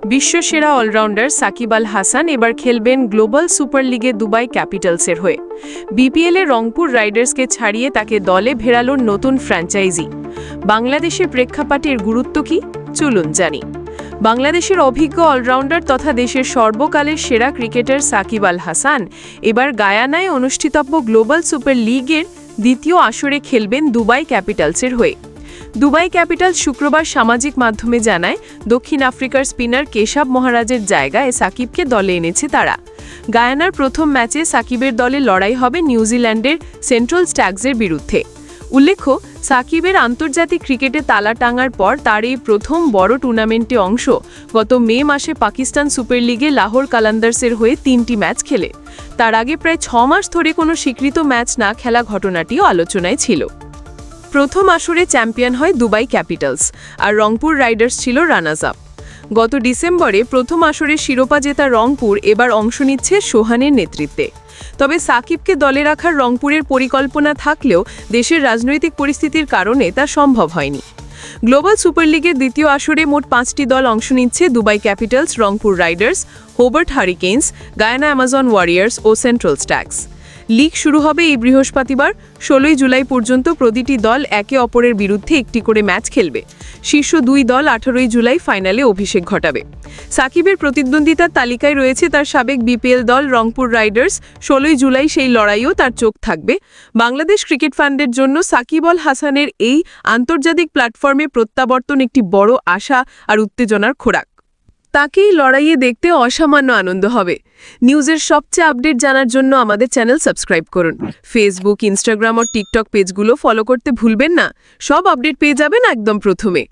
বিশ্বসেরা allrounder Shakib Al Hasan এবার খেলবেন global super লিগে দুবাই ক্যাপিটালসের হয়ে। বিপিএলে রংপুর রাইডার্সকে ছাড়িয়ে তাকে দলে ভেড়ালো নতুন ফ্র্যাঞ্চাইজি। বাংলাদেশের প্রেক্ষাপটের গুরুত্ব কি? চলুন জানি। বাংলাদেশের অভিজ্ঞ অলরাউন্ডার তথা দেশের সর্বকালের সেরা ক্রিকেটার সাকিব আল হাসান এবার গায়ানায় অনুষ্ঠিতব্য গ্লোবাল সুপার লিগের দ্বিতীয় আসরে খেলবেন দুবাই ক্যাপিটালসের হয়ে। দুবাই ক্যাপিটাল শুক্রবার সামাজিক মাধ্যমে জানায়, দক্ষিণ আফ্রিকার স্পিনার কেশব মহারাজের জায়গায় সাকিবকে দলে এনেছে তারা। গায়ানার প্রথম ম্যাচে সাকিবের দলে লড়াই হবে নিউজিল্যান্ডের সেন্ট্রাল স্ট্যাগসের বিরুদ্ধে। উল্লেখ্য, সাকিবের আন্তর্জাতিক ক্রিকেটে তালা টাঙার পর তার এই প্রথম বড় টুর্নামেন্টে অংশ গত মে মাসে পাকিস্তান সুপার লিগে লাহোর কালান্দার্সের হয়ে তিনটি ম্যাচ খেলে। তার আগে প্রায় ছ মাস ধরে কোনো স্বীকৃত ম্যাচ না খেলা ঘটনাটিও আলোচনায় ছিল। প্রথম আসরে চ্যাম্পিয়ন হয় দুবাই ক্যাপিটালস আর রংপুর রাইডার্স ছিল রানার্স আপ। গত ডিসেম্বরে প্রথম আসরে শিরোপা জেতা রংপুর এবার অংশ নিচ্ছে সোহানের নেতৃত্বে। তবে সাকিবকে দলে রাখার রংপুরের পরিকল্পনা থাকলেও দেশের রাজনৈতিক পরিস্থিতির কারণে তা সম্ভব হয়নি। গ্লোবাল সুপার লিগের দ্বিতীয় আসরে মোট পাঁচটি দল অংশ নিচ্ছে Dubai Capitals, Rangpur Riders, Hobart Hurricanes, Guyana Amazon Warriors ও সেন্ট্রাল স্ট্যাক্স লিগ শুরু হবে এই বৃহস্পতিবার, ষোলোই জুলাই পর্যন্ত প্রতিটি দল একে অপরের বিরুদ্ধে একটি করে ম্যাচ খেলবে। শীর্ষ দুই দল আঠারোই জুলাই ফাইনালে অভিষেক ঘটাবে। সাকিবের প্রতিদ্বন্দ্বিতার তালিকায় রয়েছে তার সাবেক বিপিএল দল রংপুর রাইডার্স। ষোলোই জুলাই সেই লড়াইও তার চোখ থাকবে। বাংলাদেশ ক্রিকেট ফান্ডের জন্য সাকিব আল হাসানের এই আন্তর্জাতিক প্ল্যাটফর্মে প্রত্যাবর্তন একটি বড় আশা আর উত্তেজনার খোরাক। তাকেই লড়াইয়ে দেখতে অসামান্য আনন্দ হবে। নিউজের সবচেয়ে আপডেট জানার জন্য আমাদের চ্যানেল সাবস্ক্রাইব করুন। ফেসবুক ইনস্টাগ্রাম ও টিকটক পেজগুলো ফলো করতে ভুলবেন না। সব আপডেট পেয়ে যাবেন একদম প্রথমে।